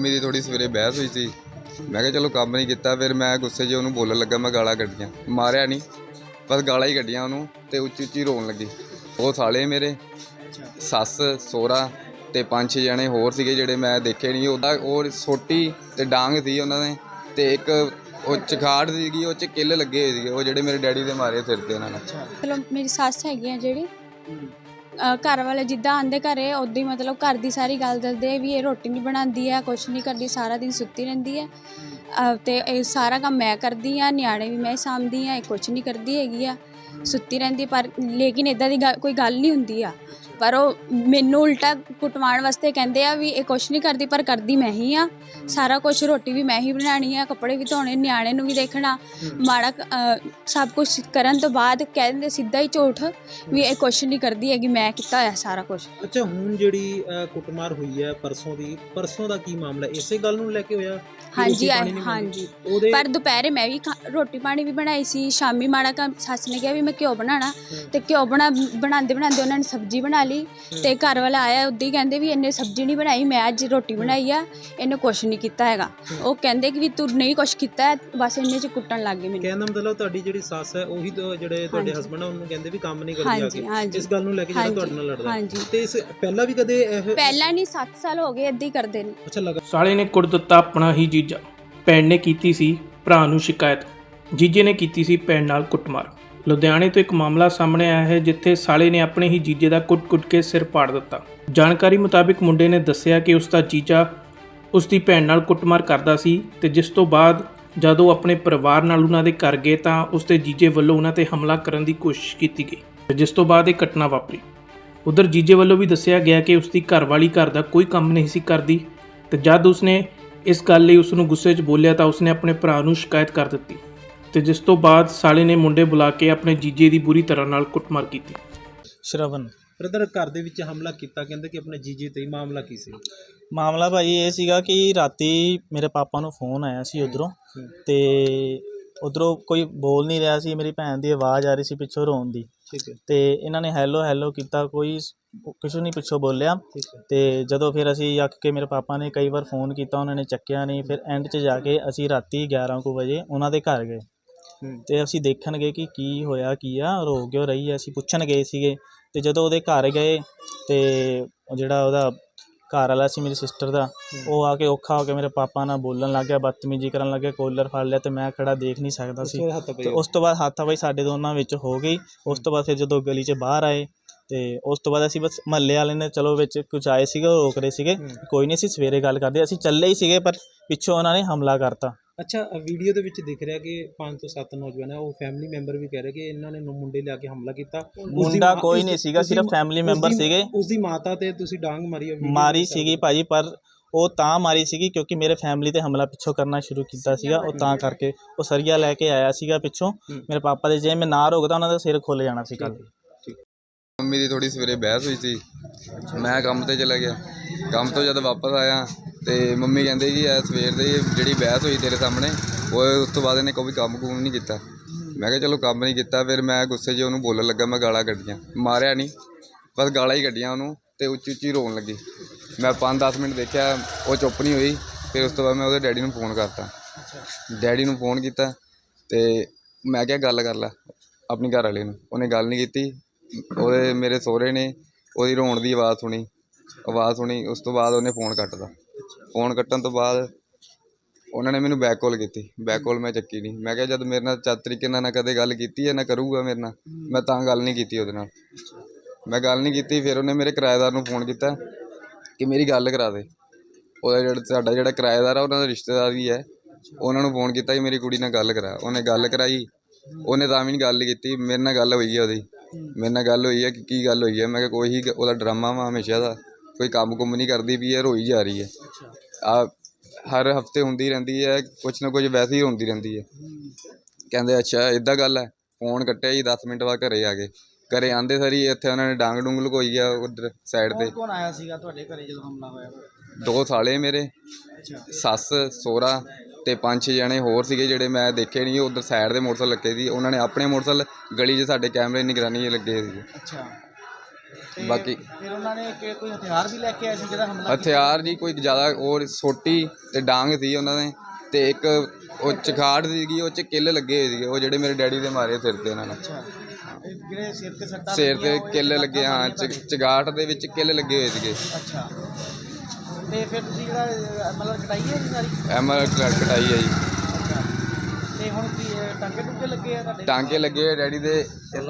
Mummy ਦੀ ਥੋੜੀ ਸਵੇਰੇ ਬਹਿਸ ਹੋਈ ਸੀ। ਮੈਂ ਕਿਹਾ, ਚਲੋ, ਕੰਮ ਨਹੀਂ ਕੀਤਾ। ਫਿਰ ਮੈਂ ਗੁੱਸੇ 'ਚ ਉਹਨੂੰ ਬੋਲਣ ਲੱਗਾ, ਮੈਂ ਗਾਲਾਂ ਕੱਢੀਆਂ। ਮਾਰਿਆ ਨਹੀਂ, ਬਸ ਗਾਲਾਂ ਹੀ ਕੱਢੀਆਂ ਉਹਨੂੰ ਤੇ ਉੱਚੀ ਉੱਚੀ ਰੋਣ ਲੱਗੀ। ਉਹ ਸਾਲੇ ਮੇਰੇ, ਸੱਸ, ਸੋਹਰਾ ਤੇ ਪੰਜ ਛੇ ਜਣੇ ਹੋਰ ਸੀਗੇ ਜਿਹੜੇ ਮੈਂ ਦੇਖੇ ਨਹੀਂ। ਉਹਦਾ ਉਹ ਸੋਟੀ ਤੇ ਡਾਂਗ ਸੀ ਉਹਨਾਂ ਨੇ ਤੇ ਇੱਕ ਉਹ ਚਖਾੜ ਸੀਗੀ, ਉਹ ਚ ਕਿੱਲ ਲੱਗੇ ਹੋਏ ਸੀਗੇ। ਉਹ ਜਿਹੜੇ ਮੇਰੇ ਡੈਡੀ ਦੇ ਮਾਰੇ ਸਿਰ ਤੇ ਉਹਨਾਂ ਨੇ ਮਤਲਬ ਮੇਰੀ ਸੱਸ ਹੈਗੀ ਆ ਜਿਹੜੀ। ਘਰ ਵਾਲੇ ਜਿੱਦਾਂ ਆਂਦੇ ਘਰੇ ਉਦਾਂ ਹੀ ਮਤਲਬ ਘਰ ਦੀ ਸਾਰੀ ਗੱਲ ਦੱਸਦੇ ਵੀ ਇਹ ਰੋਟੀ ਨਹੀਂ ਬਣਾਉਂਦੀ ਹੈ ਕੁਛ ਨਹੀਂ ਕਰਦੀ ਸਾਰਾ ਦਿਨ ਸੁੱਤੀ ਰਹਿੰਦੀ ਹੈ ਅ, ਤੇ ਇਹ ਸਾਰਾ ਕੰਮ ਮੈਂ ਕਰਦੀ ਆ ਨਿਆਣੇ ਵੀ ਮੈਂ ਹੀ ਸਾਂਭਦੀ ਆ ਇਹ ਕੁਛ ਨਹੀਂ ਕਰਦੀ ਹੈਗੀ ਆ ਸੁੱਤੀ ਰਹਿੰਦੀ ਪਰ ਲੇਕਿਨ ਇਦਾਂ ਦੀ ਗੱਲ- ਕੋਈ ਗੱਲ ਨਹੀਂ ਹੁੰਦੀ ਆ। ਪਰ ਉਹ ਮੈਨੂੰ ਉਲਟਾ ਕੁਟਵਾਉਣ ਵਾਸਤੇ ਕਹਿੰਦੇ ਆ ਵੀ ਇਹ ਕੁਛ ਨਹੀਂ ਕਰਦੀ ਪਰ ਕਰਦੀ ਮੈਂ ਹੀ ਆ। ਸਾਰਾ ਕੁਝ ਰੋਟੀ ਵੀ ਮੈਂ ਹੀ ਬਣਾਉਣੀ ਆ ਕੱਪੜੇ ਵੀ ਧੋਣੇ ਨਿਆਣੇ ਨੂੰ ਵੀ ਦੇਖਣਾ। ਮਾੜਾ ਕ- ਸਭ ਕੁਝ ਕਰਨ ਤੋਂ ਬਾਅਦ ਕਹਿ ਦਿੰਦੇ ਸਿੱਧਾ ਹੀ ਝੂਠ ਵੀ ਇਹ ਕੁਛ ਨਹੀਂ ਕਰਦੀ ਹੈਗੀ ਮੈਂ ਕੀਤਾ ਹੋਇਆ ਸਾਰਾ ਕੁਝ ਅੱਛਾ ਹੁਣ ਜਿਹੜੀ ਅ, ਕੁੱਟਮਾਰ ਹੋਈ ਹੈ ਪਰਸੋਂ ਦੀ ਪਰਸੋਂ ਦਾ ਕੀ ਮਾਮਲਾ? ਇਸੇ ਗੱਲ ਨੂੰ ਲੈ ਕੇ ਹੋਇਆ? ਕਿ ਹਾਂਜੀ ਰੋਟੀ ਨਹੀਂ? ਹਾਂਜੀ। ਉਹਦੇ ਪਰ ਦੁਪਹਿਰੇ ਮੈਂ ਵੀ ਖਾ- ਰੋਟੀ ਪਾਣੀ ਵੀ ਬਣਾਈ ਸੀ ਸ਼ਾਮੀ ਮਾੜਾ ਕੰਮ ਸੱਸ ਨੇ ਕਿਹਾ ਵੀ ਮੈਂ ਘਿਓ ਬਣਾਉਣਾ। ਤੇ ਘਿਓ ਬਣਾ ਬਣਾਉਂਦੇ ਬਣਾਉਂਦੇ ਉਹਨਾਂ ਨੇ ਸਬਜ਼ੀ ਬਣਾ ਲਈ ਤੇ ਘਰ ਵਾਲਾ ਆਇਆ ਉੱਦਾਂ ਕਹਿੰਦੇ ਵੀ ਇਹਨੇ ਸਬਜ਼ੀ ਨਹੀਂ ਬਣਾਈ ਮੈਂ ਅੱਜ ਰੋਟੀ ਬਣਾਈ ਆ ਇਹਨੇ ਕੁਛ ਨਹੀਂ ਕੀਤਾ ਹੈਗਾ। ਉਹ ਕਹਿੰਦੇ ਕਿ ਵੀ ਤੂੰ ਨਹੀਂ ਕੁਛ ਕੀਤਾ ਹੈ, ਬਸ ਇੰਨੇ ਚ ਕੁੱਟਣ ਲੱਗ ਗਏ ਮੈਨੂੰ। ਕਹਿਣ ਦਾ ਮਤਲਬ ਤੁਹਾਡੀ ਜਿਹੜੀ ਸੱਸ ਹੈ ਉਹੀ ਤਾਂ ਜਿਹੜੇ ਤੁਹਾਡੇ ਹਾਂਜੀ। ਹਸਬੰਡ ਆ ਉਹਨੂੰ ਕਹਿੰਦੇ ਵੀ ਕੰਮ ਨਹੀਂ ਕਰਦੀ ਆ ਹਾਂਜੀ, ਕੇ। ਹਾਂਜੀ। ਇਸ ਗੱਲ ਨੂੰ ਲੈ ਕੇ ਜਿਹੜਾ ਹਾਂਜੀ, ਤੁਹਾਡੇ ਨਾਲ ਲੜਦਾ। ਹਾਂਜੀ। ਤੇ ਇਸ ਪਹਿਲਾਂ ਵੀ ਕਦੇ ਇਹ ਪਹਿਲਾਂ ਨਹੀਂ 7 ਸਾਲ ਹੋ ਗਏ ਏਦਾਂ ਹੀ ਕਰਦੇ ਨੇ। ਅੱਛਾ ਲੱਗਾ ਸਾਲੇ ਨੇ ਕੁੱਟ ਦਿੱਤਾ ਆਪਣਾ ਹੀ ਜੀਜਾ। ਭੈਣ ਨੇ ਕੀਤੀ ਸੀ ਭਰਾ ਨੂੰ ਸ਼ਿਕਾਇਤ। ਜੀਜੇ ਨੇ ਕੀਤੀ ਸੀ ਭੈਣ ਨਾਲ ਕੁੱਟਮਾਰ। ਲੁਧਿਆਣੇ ਤੋਂ ਇੱਕ ਮਾਮਲਾ ਸਾਹਮਣੇ ਆਇਆ ਹੈ, ਜਿੱਥੇ ਸਾਲੇ ਨੇ ਆਪਣੇ ਹੀ ਜੀਜੇ ਦਾ ਕੁੱਟ-ਕੁੱਟ ਕੇ ਸਿਰ ਪਾੜ ਦਿੱਤਾ। ਜਾਣਕਾਰੀ ਮੁਤਾਬਿਕ ਮੁੰਡੇ ਨੇ ਦੱਸਿਆ ਕਿ ਉਸ ਦਾ ਜੀਜਾ ਉਸ ਦੀ ਭੈਣ ਨਾਲ ਕੁੱਟਮਾਰ ਕਰਦਾ ਸੀ ਤੇ ਜਿਸ ਤੋਂ ਬਾਅਦ ਜਦੋਂ ਉਹ ਆਪਣੇ ਪਰਿਵਾਰ ਨਾਲ ਉਹਨਾਂ ਦੇ ਘਰ ਗਏ ਤਾਂ ਉਸ ਦੇ ਜੀਜੇ ਵੱਲੋਂ ਉਹਨਾਂ ਤੇ ਹਮਲਾ ਕਰਨ ਦੀ ਕੋਸ਼ਿਸ਼ ਕੀਤੀ ਗਈ ਤੇ ਜਿਸ ਤੋਂ ਬਾਅਦ ਇਹ ਘਟਨਾ ਵਾਪਰੀ। ਉਧਰ ਜੀਜੇ ਵੱਲੋਂ ਵੀ ਦੱਸਿਆ ਗਿਆ ਕਿ ਉਸ ਦੀ ਘਰਵਾਲੀ ਘਰ ਦਾ ਕੋਈ ਕੰਮ ਨਹੀਂ ਸੀ ਕਰਦੀ ਤੇ ਜਦ ਉਸਨੇ ਇਸ ਗੱਲ ਲਈ ਉਸ ਨੂੰ ਗੁੱਸੇ 'ਚ ਬੋਲਿਆ ਤਾਂ ਉਸਨੇ ਆਪਣੇ ਭਰਾ ਨੂੰ ਸ਼ਿਕਾਇਤ ਕਰ ਦਿੱਤੀ। ਤੇ ਜਿਸ ਤੋਂ ਬਾਅਦ ਸਾਲੇ ਨੇ ਮੁੰਡੇ ਬੁਲਾ ਕੇ ਆਪਣੇ ਜੀਜੇ ਦੀ ਬੁਰੀ ਤਰ੍ਹਾਂ ਨਾਲ ਕੁੱਟਮਾਰ ਕੀਤੀ। ਸ਼ਰਵਨ। ਬ੍ਰਦਰ ਘਰ ਦੇ ਵਿੱਚ ਹਮਲਾ ਕੀਤਾ ਕਹਿੰਦੇ ਕਿ ਆਪਣੇ ਜੀਜੇ ਤੇ ਹੀ ਮਾਮਲਾ ਕੀ ਸੀ? ਮਾਮਲਾ ਭਾਈ ਇਹ ਸੀਗਾ ਕਿ ਰਾਤੀ ਮੇਰੇ ਪਾਪਾ ਨੂੰ ਫੋਨ ਆਇਆ ਸੀ ਉਧਰੋਂ। ਤੇ ਉਧਰੋਂ ਕੋਈ ਬੋਲ ਨਹੀਂ ਰਿਹਾ ਸੀ ਮੇਰੀ ਭੈਣ ਦੀ ਆਵਾਜ਼ ਆ ਰਹੀ ਸੀ ਪਿੱਛੋਂ ਰੋਣ ਦੀ। ਠੀਕ ਹੈ। ਤੇ ਇਹਨਾਂ ਨੇ ਹੈਲੋ ਹੈਲੋ ਕੀਤਾ ਕੋਈ ਕੁਛ ਨਹੀਂ ਪਿੱਛੋਂ ਬੋਲਿਆ। ਤੇ ਜਦੋਂ ਫਿਰ ਅਸੀਂ ਅੱਕ ਕੇ ਮੇਰੇ ਪਾਪਾ ਨੇ ਕਈ ਵਾਰ ਫੋਨ ਕੀਤਾ ਉਹਨਾਂ ਨੇ ਚੱਕਿਆ ਨਹੀਂ ਫਿਰ ਐਂਡ 'ਚ ਜਾ ਕੇ ਅਸੀਂ ਰਾਤੀ 11 ਕੁ ਵਜੇ ਉਹਨਾਂ ਦੇ ਘਰ ਗਏ। ਹੂੰ। ਤੇ ਅਸੀਂ ਦੇਖਣ ਗਏ ਕਿ ਕੀ ਹੋਇਆ ਕੀ ਆ ਰੋ ਕਿਉਂ ਰਹੀ ਹੈ ਅਸੀਂ ਪੁੱਛਣ ਗਏ ਸੀਗੇ ਤੇ ਜਦੋਂ ਉਹਦੇ ਘਰ ਗਏ ਤੇ ਉਹ ਜਿਹੜਾ ਉਹਦਾ ਘਰ ਵਾਲਾ ਸੀ ਮੇਰੀ ਸਿਸਟਰ ਦਾ ਉਹ ਆ ਕੇ ਔਖਾ ਹੋ ਕੇ ਮੇਰੇ ਪਾਪਾ ਨਾਲ ਬੋਲਣ ਲੱਗ ਗਿਆ ਬਦਤਮੀਜ਼ੀ ਕਰਨ ਲੱਗ ਗਿਆ ਕੋਲਰ ਫੜ ਲਿਆ ਤੇ ਮੈਂ ਖੜਾ ਦੇਖ ਨਹੀਂ ਸਕਦਾ ਸੀ। ਉਸੇ ਹੱਥ ਪਈ ਤੇ ਉਸ ਤੋਂ ਬਾਅਦ ਹੱਥਾਪਾਈ ਸਾਡੇ ਦੋਨਾਂ ਵਿੱਚ ਹੋ ਗਈ। ਉਸ ਤੋਂ ਬਾਅਦ ਫਿਰ ਜਦੋਂ ਗਲੀ 'ਚ ਬਾਹਰ ਆਏ ਤੇ ਉਸ ਤੋਂ ਬਾਅਦ ਅਸੀਂ ਬਸ ਮਹੱਲੇ ਵਾਲੇ ਨੇ ਚਲੋ ਵਿੱਚ ਕੁਝ ਆਏ ਸੀਗੇ ਉਹ ਰੋਕ ਰਹੇ ਸੀਗੇ। ਕੋਈ ਨਹੀਂ ਅਸੀਂ ਸਵੇਰੇ ਗੱਲ ਕਰਦੇ ਅਸੀਂ ਚੱਲੇ ਹੀ ਸੀਗੇ ਪਰ ਪਿੱਛੋਂ ਉਹਨਾਂ ਨੇ ਹਮਲਾ ਕਰਤਾ। ਅੱਛਾ ਵੀਡੀਓ ਦੇ ਵਿੱਚ ਦਿਖ ਰਿਹਾ ਕਿ ਪੰਜ ਤੋਂ ਸੱਤ ਨੌਜਵਾਨ ਹੈ ਉਹ ਫੈਮਿਲੀ ਮੈਂਬਰ ਵੀ ਕਹਿ ਰਹੇ ਕਿ ਇਹਨਾਂ ਨੇ ਨੌ ਮੁੰਡੇ ਲਿਆ ਕੇ ਹਮਲਾ ਕੀਤਾ। ਮੁੰਡਾ ਕੋਈ ਨਹੀਂ ਸੀਗਾ ਸਿਰਫ ਫੈਮਿਲੀ ਮੈਂਬਰ ਸੀਗੇ। ਉਸਦੀ ਮਾਤਾ ਤੇ ਤੁਸੀਂ ਡਾਂਗ ਮਾਰੀ ਮਾਰੀ ਦੇ ਸੀਗੀ। ਭਾਜੀ ਪਰ ਉਹ ਤਾਂ ਮਾਰੀ ਸੀਗੀ ਕਿਉਂਕਿ ਮੇਰੇ ਫੈਮਿਲੀ ਤੇ ਹਮਲਾ ਪਿੱਛੋਂ ਕਰਨਾ ਸ਼ੁਰੂ ਕੀਤਾ ਸੀਗਾ। ਉਹ ਤਾਂ ਕਰਕੇ ਉਹ ਸਰੀਆ ਲੈ ਕੇ ਆਇਆ ਸੀਗਾ ਪਿੱਛੋਂ। ਮੇਰੇ ਪਾਪਾ ਦੇ ਜੇ ਮੈਂ ਨਾ ਰੋਕਦਾ ਉਹਨਾਂ ਦਾ ਸਿਰ ਖੁੱਲ ਜਾਣਾ ਸੀ ਕੱਲ ਮੰਮੀ ਦੀ ਥੋੜੀ ਸਵੇਰੇ ਬਹਿਸ ਹੋਈ ਸੀ। ਮੈਂ ਕੰਮ ਤੇ ਚਲਾ ਗਿਆ। ਕੰਮ ਤੋਂ ਜਦ ਵਾਪਸ ਆਇਆ ਤੇ ਮੰਮੀ ਕਹਿੰਦੇ ਕਿ ਇਹ ਸਵੇਰ ਦੇ ਜਿਹੜੀ ਬਹਿਸ ਹੋਈ ਤੇਰੇ ਸਾਹਮਣੇ, ਉਹ ਉਸ ਤੋਂ ਬਾਅਦ ਇਹਨੇ ਕੋਈ ਕੰਮ ਕੁਮ ਨਹੀਂ ਕੀਤਾ। ਮੈਂ ਕਿਹਾ, ਚਲੋ ਕੰਮ ਨਹੀਂ ਕੀਤਾ। ਫਿਰ ਮੈਂ ਗੁੱਸੇ 'ਚ ਉਹਨੂੰ ਬੋਲਣ ਲੱਗਾ, ਮੈਂ ਗਾਲਾਂ ਕੱਢੀਆਂ। ਮਾਰਿਆ ਨਹੀਂ, ਬਸ ਗਾਲਾਂ ਹੀ ਕੱਢੀਆਂ ਉਹਨੂੰ ਤੇ ਉੱਚੀ ਉੱਚੀ ਰੋਣ ਲੱਗੀ। ਮੈਂ 5-10 ਮਿੰਟ ਦੇਖਿਆ, ਉਹ ਚੁੱਪ ਨਹੀਂ ਹੋਈ। ਫਿਰ ਉਸ ਤੋਂ ਬਾਅਦ ਮੈਂ ਉਹਦੇ ਡੈਡੀ ਨੂੰ ਫੋਨ ਕਰਤਾ। ਡੈਡੀ ਨੂੰ ਫੋਨ ਕੀਤਾ ਤੇ ਮੈਂ ਕਿਹਾ, ਗੱਲ ਕਰ ਲੈ ਆਪਣੀ ਘਰ ਵਾਲੇ ਨੂੰ। ਉਹਨੇ ਗੱਲ ਨਹੀਂ ਕੀਤੀ। ਉਹਦੇ ਮੇਰੇ ਸਹੁਰੇ ਨੇ ਉਹਦੀ ਰੋਣ ਦੀ ਆਵਾਜ਼ ਸੁਣੀ। ਆਵਾਜ਼ ਸੁਣੀ, ਉਸ ਤੋਂ ਬਾਅਦ ਉਹਨੇ ਫੋਨ ਕੱਟਦਾ ਫੋਨ ਕੱਟਣ ਤੋਂ ਬਾਅਦ ਉਹਨਾਂ ਨੇ ਮੈਨੂੰ ਬੈਕ ਕਾਲ ਕੀਤੀ। ਬੈਕ ਕਾਲ ਮੈਂ ਚੱਕੀ ਨਹੀਂ। ਮੈਂ ਕਿਹਾ, ਜਦ ਮੇਰੇ ਨਾਲ ਚੱਜ ਤਰੀਕੇ ਨਾਲ ਨਾ ਕਦੇ ਗੱਲ ਕੀਤੀ ਹੈ, ਨਾ ਕਰੂਗਾ ਮੇਰੇ ਨਾਲ, ਮੈਂ ਤਾਂ ਗੱਲ ਨਹੀਂ ਕੀਤੀ ਉਹਦੇ ਨਾਲ। ਮੈਂ ਗੱਲ ਨਹੀਂ ਕੀਤੀ, ਫਿਰ ਉਹਨੇ ਮੇਰੇ ਕਿਰਾਏਦਾਰ ਨੂੰ ਫੋਨ ਕੀਤਾ ਕਿ ਮੇਰੀ ਗੱਲ ਕਰਾ ਦੇ। ਉਹਦਾ ਜਿਹੜਾ, ਸਾਡਾ ਜਿਹੜਾ ਕਿਰਾਏਦਾਰ ਆ, ਉਹਨਾਂ ਦਾ ਰਿਸ਼ਤੇਦਾਰ ਵੀ ਹੈ, ਉਹਨਾਂ ਨੂੰ ਫੋਨ ਕੀਤਾ ਕਿ ਮੇਰੀ ਕੁੜੀ ਨਾਲ ਗੱਲ ਕਰਾ। ਉਹਨੇ ਗੱਲ ਕਰਾਈ। ਉਹਨੇ ਤਾਂ ਵੀ ਨਹੀਂ ਗੱਲ ਕੀਤੀ। ਮੇਰੇ ਨਾਲ ਗੱਲ ਹੋਈ ਹੈ ਉਹਦੀ। ਮੇਰੇ ਨਾਲ ਗੱਲ ਹੋਈ ਹੈ ਕਿ ਕੀ ਗੱਲ ਹੋਈ ਹੈ ਮੈਂ ਕਿਹਾ, ਕੋਈ ਹੀ ਉਹਦਾ ਡਰਾਮਾ ਵਾ ਹਮੇਸ਼ਾ ਦਾ। ਕੋਈ ਕੰਮ ਕੁੰਮ ਨਹੀਂ ਕਰਦੀ ਵੀ ਇਹ ਰੋਈ ਜਾ ਰਹੀ ਹੈ। ਆ ਹਰ ਹਫ਼ਤੇ ਹੁੰਦੀ ਰਹਿੰਦੀ ਹੈ ਕੁਛ ਨਾ ਕੁਛ ਵੈਸੇ ਹੀ ਹੁੰਦੀ ਰਹਿੰਦੀ ਹੈ। ਕਹਿੰਦੇ ਅੱਛਾ ਇਦਾਂ ਗੱਲ ਹੈ ਫੋਨ ਕੱਟਿਆ ਜੀ 10 ਮਿੰਟ ਬਾਅਦ ਘਰੇ ਆ ਗਏ। ਘਰੇ ਆਂਦੇ ਸਾਰੀ ਇੱਥੇ ਉਹਨਾਂ ਨੇ ਡਾਂਗ ਡੂੰਗ ਲੁਕੋਈ ਆ ਉਧਰ ਸਾਈਡ ਤੇ। ਕੌਣ ਆਇਆ ਸੀਗਾ ਤੁਹਾਡੇ ਘਰੇ ਜਦੋਂ ਹਮਲਾ ਹੋਇਆ? ਦੋ ਸਾਲੇ ਮੇਰੇ ਸੱਸ ਸੋਹਰਾ ਤੇ ਪੰਜ ਛੇ ਜਣੇ ਹੋਰ ਸੀਗੇ ਜਿਹੜੇ ਮੈਂ ਦੇਖੇ ਨਹੀਂ ਉਧਰ ਸਾਈਡ ਦੇ ਮੋਟਰਸਾਈਕਲ ਲੱਗੇ ਸੀ। ਉਹਨਾਂ ਨੇ ਆਪਣੇ ਮੋਟਰਸਾਈਕਲ ਗਲੀ 'ਚ ਸਾਡੇ ਕੈਮਰੇ ਨਿਗਰਾਨੀ ਲੱਗੇ ਸੀਗੇ ਅੱਛਾ। ਬਾਕੀ ਫਿਰ ਉਹਨਾਂ ਨੇ ਕਿ ਕੋਈ ਹਥਿਆਰ ਵੀ ਲੈ ਕੇ ਆਏ ਸੀ ਜਿਹੜਾ ਹਮਲਾ ਹਥਿਆਰ ਜੀ ਕੋਈ ਜ਼ਿਆਦਾ ਉਹ ਸੋਟੀ ਤੇ ਡਾਂਗ ਸੀ ਉਹਨਾਂ ਦੇ ਤੇ ਇੱਕ ਉਹ ਚਖਾੜ ਸੀਗੀ ਉਹ ਚ ਕਿੱਲ ਲੱਗੇ ਹੋਏ ਸੀਗੇ ਉਹ ਜਿਹੜੇ ਮੇਰੇ ਡੈਡੀ ਦੇ ਮਾਰੇ ਸਿਰ ਤੇ ਉਹਨਾਂ ਨੇ। ਅੱਛਾ। ਜਿਹੜੇ ਸਿਰ ਤੇ ਸੱਟਾਂ ਸਿਰ ਲੱਗੀਆਂ, ਤੇ ਉਹ ਕਿੱਲ ਲੱਗੇ ਹਾਂ ਚ- ਚਗਾਟ ਦੇ ਵਿੱਚ ਕਿੱਲ ਲੱਗੇ ਹੋਏ ਸੀਗੇ। ਅੱਛਾ। ਤੇ ਫਿਰ ਤੁਸੀਂ ਜਿਹੜਾ ਅਹ, ਮਤਲਬ ਕਟਾਈ ਹੈ ਜੀ ਸਾਰੀ? ਐਮਰ ਕਟਾਈ ਹੈ ਜੀ। ਤੇ ਹੁਣ ਕੀ ਅਹ, ਟਾਂਕੇ ਟੁੱਕੇ ਲੱਗੇ ਆ ਤੁਹਾਡੇ? ਟਾਂਕੇ ਲੱਗੇ ਹੋਏ ਡੈਡੀ ਦੇ।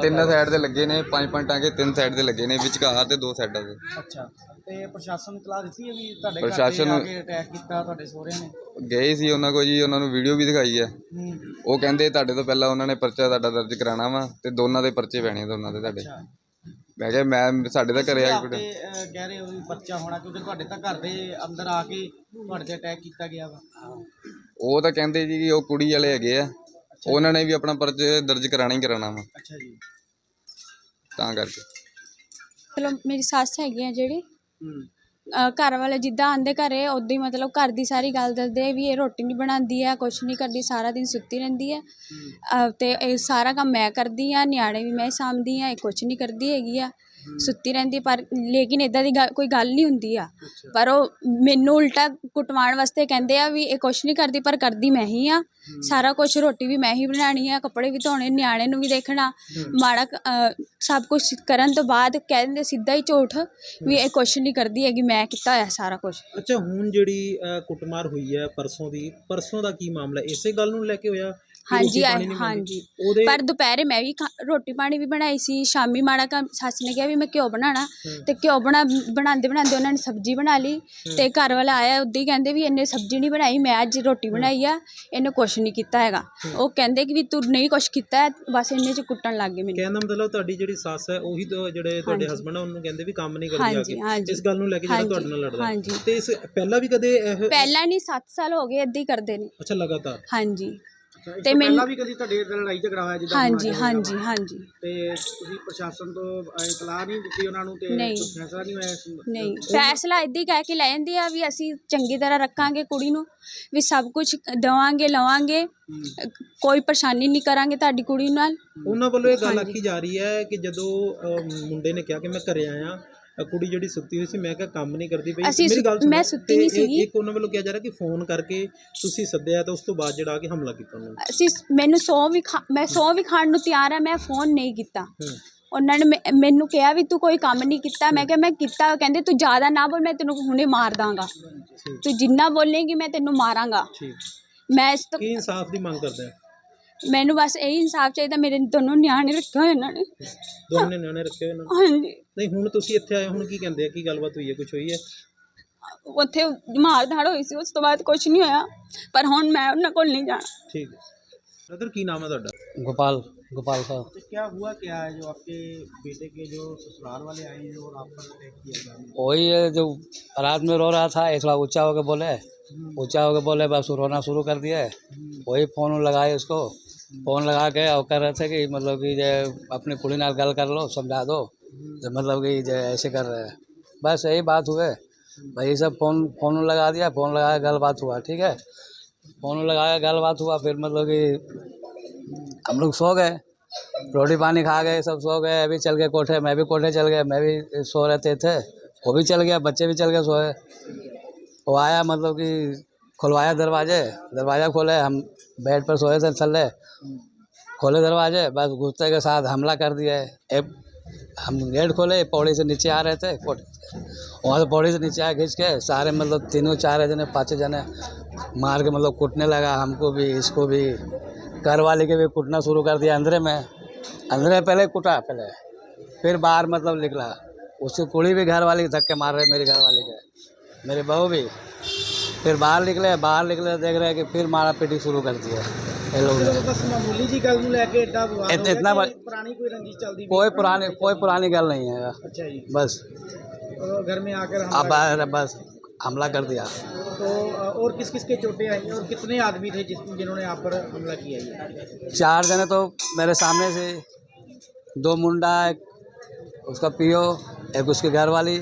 ਤਿੰਨ ਸਾਈਡ ਤੇ ਲੱਗੇ ਨੇ ਪੰਜ ਪੰਜ ਟਾਂਕੇ ਤਿੰਨ ਸਾਈਡ ਤੇ ਲੱਗੇ ਨੇ ਵਿਚਕਾਰ ਤੇ ਦੋ ਸਾਈਡਾਂ ਤੇ ਅੱਛਾ। ਤੇ ਪ੍ਰਸ਼ਾਸਨ ਨੂੰ ਇਤਲਾਹ ਦਿੱਤੀ ਹੈ ਵੀ ਤੁਹਾਡੇ ਪ੍ਰਸ਼ਾਸਨ ਘਰ ਨੂੰ- ਤੇ ਆ ਕੇ ਅਟੈਕ ਕੀਤਾ ਤੁਹਾਡੇ ਸਹੁਰਿਆਂ ਨੇ? ਗਏ ਸੀ ਉਹਨਾਂ ਕੋਲ ਜੀ ਉਹਨਾਂ ਨੂੰ ਵੀਡੀਓ ਵੀ ਦਿਖਾਈ ਹੈ ਹੂੰ। ਉਹ ਕਹਿੰਦੇ ਤੁਹਾਡੇ ਤੋਂ ਪਹਿਲਾਂ ਉਹਨਾਂ ਨੇ ਪਰਚਾ ਤੁਹਾਡਾ ਦਰਜ ਕਰਾਉਣਾ ਵਾ ਤੇ ਦੋਨਾਂ ਦੇ ਪਰਚੇ ਪੈਣੇ ਦੋਨਾਂ ਦੇ ਤੁਹਾਡੇ। ਅੱਛਾ। ਮੈਂ ਕਿਹਾ ਮੈਂ ਸਾਡੇ ਤਾਂ ਘਰੇ ਆ ਤੇ ਕੇ ਕਹਿ ਰਹੇ ਹੋ ਵੀ ਬੱਚਾ ਹੋਣਾ ਕਿਉਂਕਿ ਤੁਹਾਡੇ ਤਾਂ ਘਰ ਦੇ ਅੰਦਰ ਆ ਕੇ ਤੁਹਾਡੇ ਤੇ ਅਟੈਕ ਕੀਤਾ ਗਿਆ ਵਾ। ਉਹ ਤਾਂ ਕਹਿੰਦੇ ਜੀ ਕਿ ਉਹ ਕੁੜੀ ਵਾਲੇ ਹੈਗੇ ਆ। ਉਹਨਾਂ ਨੇ ਵੀ ਆਪਣਾ ਪਰਚੇ ਦਰਜ ਕਰਾਣਾ ਹੀ ਕਰਾਣਾ ਵਾ। ਅੱਛਾ ਜੀ। ਤਾਂ ਕਰਕੇ। ਚਲੋ ਮੇਰੀ ਸੱਸ ਹੈਗੀ ਆ ਜਿਹੜੀ। ਹੂੰ। ਘਰ ਵਾਲੇ ਜਿੱਦਾਂ ਆਂਦੇ ਘਰੇ ਉਦਾਂ ਹੀ ਮਤਲਬ ਘਰ ਦੀ ਸਾਰੀ ਗੱਲ ਦੱਸਦੇ ਆ ਵੀ ਇਹ ਰੋਟੀ ਨਹੀਂ ਬਣਾਉਂਦੀ ਆ ਕੁਛ ਨਹੀਂ ਕਰਦੀ ਸਾਰਾ ਦਿਨ ਸੁੱਤੀ ਰਹਿੰਦੀ ਆ। ਅ, ਤੇ ਇਹ ਸਾਰਾ ਕੰਮ ਮੈਂ ਕਰਦੀ ਆ ਨਿਆਣੇ ਵੀ ਮੈਂ ਹੀ ਸਾਂਭਦੀ ਆ ਇਹ ਕੁਛ ਨਹੀਂ ਕਰਦੀ ਹੈਗੀ ਆ। ਸੁੱਤੀ ਰਹਿੰਦੀ ਪਰ ਲੇਕਿਨ ਇਦਾਂ ਦੀ ਗੱਲ- ਕੋਈ ਗੱਲ ਨਹੀਂ ਹੁੰਦੀ ਆ। ਪਰ ਉਹ ਮੈਨੂੰ ਉਲਟਾ ਕੁਟਵਾਉਣ ਵਾਸਤੇ ਕਹਿੰਦੇ ਆ ਵੀ ਇਹ ਕੁਛ ਨਹੀਂ ਕਰਦੀ ਪਰ ਕਰਦੀ ਮੈਂ ਹੀ ਆ। ਸਾਰਾ ਕੁਝ ਰੋਟੀ ਵੀ ਮੈਂ ਹੀ ਬਣਾਉਣੀ ਆ ਕੱਪੜੇ ਵੀ ਧੋਣੇ ਨਿਆਣੇ ਨੂੰ ਵੀ ਦੇਖਣਾ। ਮਾੜਾ ਕ- ਅ, ਸਭ ਕੁਝ ਕਰਨ ਤੋਂ ਬਾਅਦ ਕਹਿ ਦਿੰਦੇ ਸਿੱਧਾ ਹੀ ਝੂਠ ਵੀ ਇਹ ਕੁਛ ਨਹੀਂ ਕਰਦੀ ਹੈਗੀ ਮੈਂ ਕੀਤਾ ਹੋਇਆ ਸਾਰਾ ਕੁਝ ਅੱਛਾ ਹੁਣ ਜਿਹੜੀ ਅਹ, ਕੁੱਟਮਾਰ ਹੋਈ ਹੈ ਪਰਸੋਂ ਦੀ ਪਰਸੋਂ ਦਾ ਕੀ ਮਾਮਲਾ? ਇਸੇ ਗੱਲ ਨੂੰ ਲੈ ਕੇ ਹੋਇਆ ਹਾਂਜੀ ਰੋਟੀ ਆ- ਪਾਣੀ ਨਹੀਂ ਬਣਦੀ? ਹਾਂਜੀ। ਉਹਦੇ ਪਰ ਦੁਪਹਿਰੇ ਮੈਂ ਵੀ ਖਾ- ਰੋਟੀ ਪਾਣੀ ਵੀ ਬਣਾਈ ਸੀ ਸ਼ਾਮੀ ਮਾੜਾ ਕੰਮ ਸੱਸ ਨੇ ਕਿਹਾ ਵੀ ਮੈਂ ਘਿਓ ਬਣਾਉਣਾ। ਤੇ ਘਿਓ ਬਣਾ ਬਣਾਉਂਦੇ ਬਣਾਉਂਦੇ ਉਹਨਾਂ ਨੇ ਸਬਜ਼ੀ ਬਣਾ ਲਈ ਤੇ ਘਰ ਵਾਲਾ ਆਇਆ ਉਦੋਂ ਹੀ ਕਹਿੰਦੇ ਵੀ ਇਹਨੇ ਸਬਜ਼ੀ ਨਹੀਂ ਬਣਾਈ ਮੈਂ ਅੱਜ ਰੋਟੀ ਬਣਾਈ ਆ ਇਹਨੇ ਕੁਛ ਨਹੀਂ ਕੀਤਾ ਹੈਗਾ। ਉਹ ਕਹਿੰਦੇ ਕਿ ਵੀ ਤੂੰ ਨਹੀਂ ਕੁਛ ਕੀਤਾ ਹੈ, ਬਸ ਇੰਨੇ ਚ ਕੁੱਟਣ ਲੱਗ ਗਏ ਮੈਨੂੰ। ਕਹਿਣ ਦਾ ਮਤਲਬ ਤੁਹਾਡੀ ਜਿਹੜੀ ਸੱਸ ਹੈ ਉਹੀ ਤਾਂ ਜਿਹੜੇ ਤੁਹਾਡੇ ਹਾਂਜੀ। ਹਸਬੰਡ ਆ ਉਹਨੂੰ ਕਹਿੰਦੇ ਵੀ ਕੰਮ ਨਹੀਂ ਕਰਦੀ ਆ ਹਾਂਜੀ, ਕੇ ਹਾਂਜੀ। ਇਸ ਗੱਲ ਨੂੰ ਲੈ ਕੇ ਜਿਹੜਾ ਹਾਂਜੀ, ਤੁਹਾਡੇ ਨਾਲ ਲੜਦਾ। ਹਾਂਜੀ। ਤੇ ਇਸ ਪਹਿਲਾਂ ਵੀ ਕਦੇ ਇਹ ਪਹਿਲਾਂ ਨਹੀਂ 7 ਸਾਲ ਹੋ ਗਏ ਏਦਾਂ ਹੀ ਕਰਦੇ ਨੇ। ਅੱਛਾ ਲਗਾਤਾਰ? ਹਾਂਜੀ। ਤੇ ਮੈਨੂੰ ਵੀ ਕਦੀ ਤੁਹਾਡੇ ਲੜਾਈ ਝਗੜਾ ਹੋਇਆ ਹਾਂਜੀ ਹਾਂਜੀ ਹਾਂਜੀ। ਤੇ ਤੁਸੀਂ ਪ੍ਰਸ਼ਾਸਨ ਤੋਂ ਇਤਲਾਹ ਨਹੀਂ ਦਿੱਤੀ ਉਹਨਾਂ ਨੂੰ ਤੇ ਨਹੀਂ। ਕੁਛ ਫੈਸਲਾ ਨਹੀਂ ਹੋਇਆ ਇਸ ਨਹੀਂ ਫੈਸਲਾ ਇਦਾਂ ਹੀ ਕਹਿ ਕੇ ਲੈ ਜਾਂਦੇ ਆ ਵੀ ਅਸੀਂ ਚੰਗੀ ਤਰ੍ਹਾਂ ਰੱਖਾਂਗੇ ਕੁੜੀ ਨੂੰ ਵੀ ਸਭ ਕੁਝ ਦਵਾਂਗੇ ਲਵਾਂਗੇ ਕੋਈ ਪਰੇਸ਼ਾਨੀ ਨਹੀਂ ਕਰਾਂਗੇ ਤੁਹਾਡੀ ਕੁੜੀ ਨਾਲ। ਉਹਨਾਂ ਵੱਲੋਂ ਇਹ ਗੱਲ। ਆਖੀ ਜਾ ਰਹੀ ਹੈ ਕਿ ਜਦੋਂ ਮੁੰਡੇ ਨੇ ਕਿਹਾ ਕਿ ਮੈਂ ਘਰੇ ਆਇਆ ਕੁੜੀ ਜਿਹੜੀ ਸੁੱਤੀ ਹੋਈ ਸੀ ਮੈਂ ਕਿਹਾ ਕੰਮ ਨਹੀਂ ਕਰਦੀ ਪਈ। ਅਸੀਂ ਮੇਰੀ ਗੱਲ ਸੁ- ਸੁਣੋ। ਮੈਂ ਸੁੱਤੀ ਨਹੀਂ ਸੀਗੀ। ਇੱਕ ਉਹਨਾਂ ਵੱਲੋਂ ਕਿਹਾ ਜਾ ਰਿਹਾ ਕਿ ਫੋਨ ਕਰਕੇ ਤੁਸੀਂ ਸੱਦਿਆ ਤਾਂ ਉਸ ਤੋਂ ਬਾਅਦ ਜਿਹੜਾ ਕਿ ਹਮਲਾ ਕੀਤਾ ਉਹਨਾਂ ਨੇ। ਅਸੀਂ ਮੈਨੂੰ ਸੌ ਵੀ ਖਾ ਮੈਂ ਸੌ ਵੀ ਖਾਣ ਨੂੰ ਤਿਆਰ ਆ ਮੈਂ ਫੋਨ ਨਹੀਂ ਕੀਤਾ। ਹੂੰ। ਉਹਨਾਂ ਨੇ ਮੈ- ਮੈਨੂੰ ਕਿਹਾ ਵੀ ਤੂੰ ਕੋਈ ਕੰਮ ਨਹੀਂ ਕੀਤਾ। ਮੈਂ ਕਿਹਾ ਮੈਂ ਕੀਤਾ ਕਹਿੰਦੇ ਤੂੰ ਜ਼ਿਆਦਾ ਨਾ ਬੋਲ ਮੈਂ ਤੈਨੂੰ ਹੁਣੇ ਮਾਰ ਦਾਂਗਾ। ਠੀਕ। ਤੂੰ ਜਿੰਨਾ ਬੋਲੇਂਗੀ ਮੈਂ ਤੈਨੂੰ ਮਾਰਾਂਗਾ। ਠੀਕ। ਮੈਂ ਇਸ ਤੋਂ ਕੀ ਇਨਸਾਫ ਦੀ ਮੰਗ ਕਰਦੇ ਆ? ਮੈਨੂੰ ਬਸ ਇਹੀ ਇਨਸਾਫ ਚਾਹੀਦਾ ਮੇਰੇ ਦੋਨੋਂ ਨਿਆਣੇ ਰੱਖੇ ਹੋਏ ਇਹਨਾਂ ਨੇ ਦੋਨੇ ਨਿਆਣੇ ਰੱਖੇ ਹੋਏ ਨੇ ਹਾਂਜੀ ਨਹੀਂ ਹੁਣ ਤੁਸੀਂ ਇੱਥੇ ਆਏ ਹੁਣ ਕੀ ਕਹਿੰਦੇ ਆ ਕੀ ਗੱਲਬਾਤ ਹੋਈ ਹੈ ਕੁਝ ਹੋਈ ਹੈ ਉੱਥੇ ਮਾਰ ਧਾੜ ਹੋਈ ਸੀ ਉਸ ਤੋਂ ਬਾਅਦ ਕੁਝ ਨਹੀਂ ਹੋਇਆ ਪਰ ਹੁਣ ਮੈਂ ਉਹਨਾਂ ਕੋਲ ਨਹੀਂ ਜਾਣਾ ठीक ब्रदर की नाम है ਤੁਹਾਡਾ गोपाल गोपाल साहब तो क्या हुआ क्या है जो आपके बेटे के जो ससुराल वाले आए हैं और आप पर अटैक किया गया वही है जो रात में रो रहा था ये थोड़ा ऊंचा होकर बोले ऊंचा होकर बोले बस रोना शुरू कर दिया है वही फ़ोन लगाए उसको फ़ोन लगा के और कह रहे थे कि मतलब कि जो अपनी कुड़ी नाल गल कर लो, समझा दो। जो मतलब कि जो ऐसे कर रहे हैं। बस यही बात हुए। भाई सब फ़ोन फ़ोन लगा दिया, फ़ोन लगा के गल बात हुआ, ठीक है? फ़ोन लगाया गल बात हुआ, फिर मतलब कि हम लोग सो गए। रोटी पानी खा गए, सब सो गए। अभी चल गए कोठे, मैं भी कोठे चल गया, मैं भी सो रहते थे। वो भी चल गया, बच्चे भी चल गए सोए वो आया मतलब कि खुलवाया दरवाजे, दरवाज़ा खोले, हम बेड पर सोए थे थल्ले खोले दरवाजे, बस घुसते के साथ हमला कर दिया है। हम गेट खोले पौड़ी से नीचे आ रहे थे वहाँ से पौड़ी से नीचे आ खींच के सारे मतलब तीनों, चार जने, पाँच जने मार के मतलब कूटने लगा। हमको भी, इसको भी, घर वाले के भी कूटना शुरू कर दिया अंदरे में। अंदरे पहले कूटा, पहले। फिर बाहर मतलब निकला। उसकी कुड़ी भी घर वाली के धक्के मार रहे, मेरे घर वाली के। मेरी बहू भी। फिर बाहर निकले बाहर निकले देख रहे हैं कि फिर मारा पीटी शुरू कर दिया इतना कोई पुरानी कोई पुरानी गल नहीं है। अच्छा बस। घर में आकर अब बस हमला कर दिया। तो और किस किस के चोटे आई और कितने आदमी थे जिन्होंने आप पर हमला किया चार जने तो मेरे सामने से दो मुंडा एक उसका पियो एक उसकी घर वाली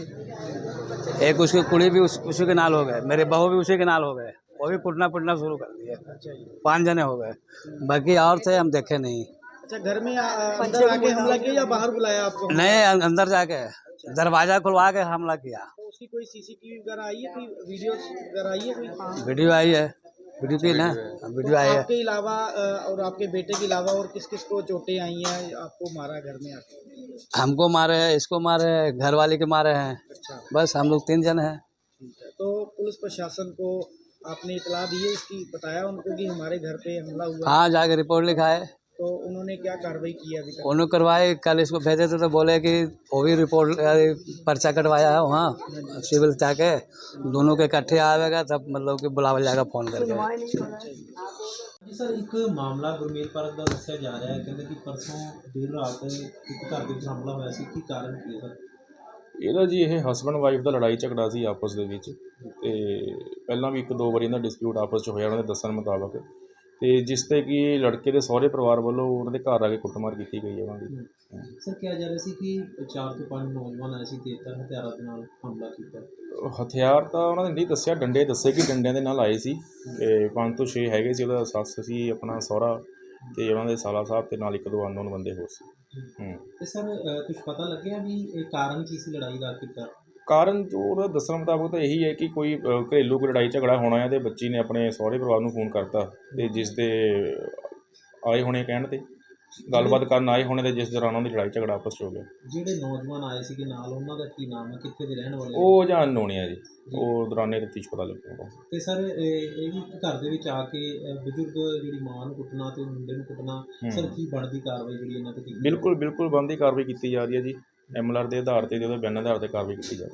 एक उसकी कुड़ी भी उस, उसी के नाल हो गए। मेरे बहू भी उसी के नाल हो गए। वो भी कुटना पुटना शुरू कर दिए। पाँच पाँच जने हो गए। बाकी और थे हम देखे नहीं। अच्छा घर में अंदर आके हमला किया या बाहर बुलाया आपको? नहीं अं- अंदर जाके। दरवाज़ा खुलवा के हमला किया। तो उसकी कोई सीसीटीवी वगैरह आई है कोई वीडियो वगैरह आई है कोई? वीडियो आई है। वीडियो पे ना वीडियो तो आया। आपके अलावा और आपके बेटे के अलावा और किस किस को चोटें आई हैं आपको मारा घर में आके? हमको मारे हैं इसको मारे हैं घर वाले के मारे हैं। अच्छा। बस हम लोग तीन जन हैं। है तो पुलिस प्रशासन को आपने इतला दी है इसकी बताया उनको कि हमारे घर पे हमला हुआ हाँ जाके रिपोर्ट लिखाए। तो उन्होंने क्या कार्रवाई की है अभी तक उन्होंने करवाए कल इसको भेजे थे तो बोले कि वो भी रिपोर्ट अ, पर्चा कटवाया है वहाँ सिविल जाके दोनों के इकट्ठे आवेगा तब मतलब कि बुलावा जाएगा फ़ोन करके ਜੀ ਸਰ ਇੱਕ ਮਾਮਲਾ ਗੁਰਮੇਲ ਪਾਰਕ ਦਾ ਦੱਸਿਆ ਜਾ ਰਿਹਾ ਹੈ ਕਹਿੰਦੇ ਕਿ ਪਰਸੋਂ ਦੇਰ ਰਾਤ ਇੱਕ ਘਰ ਦੇ ਵਿੱਚ ਹਮਲਾ ਹੋਇਆ ਸੀ ਕੀ ਕਾਰਨ ਕੀ ਹੈ ਸਰ ਇਹਦਾ ਜੀ ਇਹ ਹਸਬੰਡ ਵਾਈਫ ਦਾ ਲੜਾਈ ਝਗੜਾ ਸੀ ਆਪਸ ਦੇ ਵਿੱਚ ਤੇ ਪਹਿਲਾਂ ਵੀ ਇੱਕ ਦੋ ਵਾਰੀ ਇਹਨਾਂ ਡਿਸਪਿਊਟ ਆਪਸ 'ਚ ਹੋਇਆ ਉਹਨਾਂ ਦੇ ਦੱਸਣ ਮੁਤਾਬਕ ਤੇ ਜਿਸ ਤੇ ਕਿ ਲੜਕੇ ਦੇ ਸਹੁਰੇ ਪਰਿਵਾਰ ਵੱਲੋਂ ਉਹਨਾਂ ਦੇ ਘਰ ਆ ਕੇ ਕੁੱਟਮਾਰ ਕੀਤੀ ਗਈ ਹੈ ਉਹਨਾਂ ਦੀ। ਸਰ ਕਿਹਾ ਜਾ ਰਿਹਾ ਸੀ ਕਿ ਚਾਰ ਤੋਂ ਪੰਜ ਨੌਜਵਾਨ ਆਏ ਸੀ ਤੇਜ਼ਤਰ ਹਥਿਆਰਾਂ ਦੇ ਨਾਲ ਹਮਲਾ ਕੀਤਾ। ਹਥਿਆਰ ਤਾਂ ਉਹਨਾਂ ਨੇ ਨਹੀਂ ਦੱਸਿਆ ਡੰਡੇ ਦੱਸੇ ਕਿ ਡੰਡਿਆਂ ਦੇ ਨਾਲ ਆਏ ਸੀ ਤੇ ਪੰਜ ਤੋਂ 6 ਹੈਗੇ ਸੀ ਉਹਦਾ ਸੱਸ ਸੀ ਆਪਣਾ ਸਹੁਰਾ ਤੇ ਉਹਨਾਂ ਦੇ ਸਾਲਾ ਸਾਹਿਬ ਤੇ ਨਾਲ ਇੱਕ ਦੋ ਅਨਨੋਨ ਬੰਦੇ ਹੋਰ ਸੀ। ਹੂੰ। ਤੇ ਸਰ ਕੁਝ ਪਤਾ ਲੱਗਿਆ ਵੀ ਇਹ ਕਾਰਨ ਕੀ ਸੀ ਲੜਾਈ ਦਾ ਆਖਿਰਕਾਰ? ਕਾਰਨ ਜੋ ਉਹਦਾ ਦੱਸਣ ਮੁਤਾਬਕ ਤਾਂ ਇਹੀ ਹੈ ਕਿ ਕੋਈ ਅ, ਘਰੇਲੂ ਕੋਈ ਲੜਾਈ ਝਗੜਾ ਹੋਣਾ ਹੈ ਤੇ ਬੱਚੀ ਨੇ ਆਪਣੇ ਸਹੁਰੇ ਪਰਿਵਾਰ ਨੂੰ ਫੋਨ ਕਰਤਾ ਤੇ ਜਿਸ ਦੇ ਆਏ ਹੋਣੇ ਕਹਿਣ ਤੇ ਗੱਲਬਾਤ ਕਰਨ ਆਏ ਹੋਣੇ ਤੇ ਜਿਸ ਦੌਰਾਨ ਉਹਨਾਂ ਦੀ ਲੜਾਈ ਝਗੜਾ ਆਪਸ 'ਚ ਹੋ ਗਿਆ। ਜਿਹੜੇ ਨੌਜਵਾਨ ਆਏ ਸੀਗੇ ਨਾਲ ਉਹਨਾਂ ਦਾ ਕੀ ਨਾਮ ਹੈ? ਕਿੱਥੇ ਦੇ ਰਹਿਣ ਵਾਲੇ ਆ? ਉਹ ਜਾਂ ਅਨਨੋਨ ਹੈ ਜੀ। ਉਹ ਦੌਰਾਨੇ ਤਫਤੀਸ਼ ਪਤਾ ਲੱਗੂਗਾ ਤੇ ਸਰ ਇਹ ਇਹ ਵੀ ਘਰ ਦੇ ਵਿੱਚ ਆ ਕੇ ਅ, ਬਜ਼ੁਰਗ ਜਿਹੜੀ ਮਾਂ ਨੂੰ ਕੁੱਟਣਾ ਤੇ ਮੁੰਡੇ ਨੂੰ ਕੁੱਟਣਾ ਸਰ ਕੀ ਬਣਦੀ ਕਾਰਵਾਈ ਜਿਹੜੀ ਇਹਨਾਂ ਤੇ ਕੀਤੀ ਬਿਲਕੁਲ ਬਿਲਕੁਲ ਬੰਦੀ ਕਾਰਵਾਈ ਕੀਤੀ ਜਾ ਰਹੀ ਹੈ ਜੀ। ਐਮਐਲਆਰ ਦੇ ਆਧਾਰ ਤੇ ਤੇ ਉਹਦੇ ਬਿਆਨਾਂ ਦੇ ਆਧਾਰ ਤੇ ਕਾਰਵਾਈ ਕੀਤੀ ਜਾ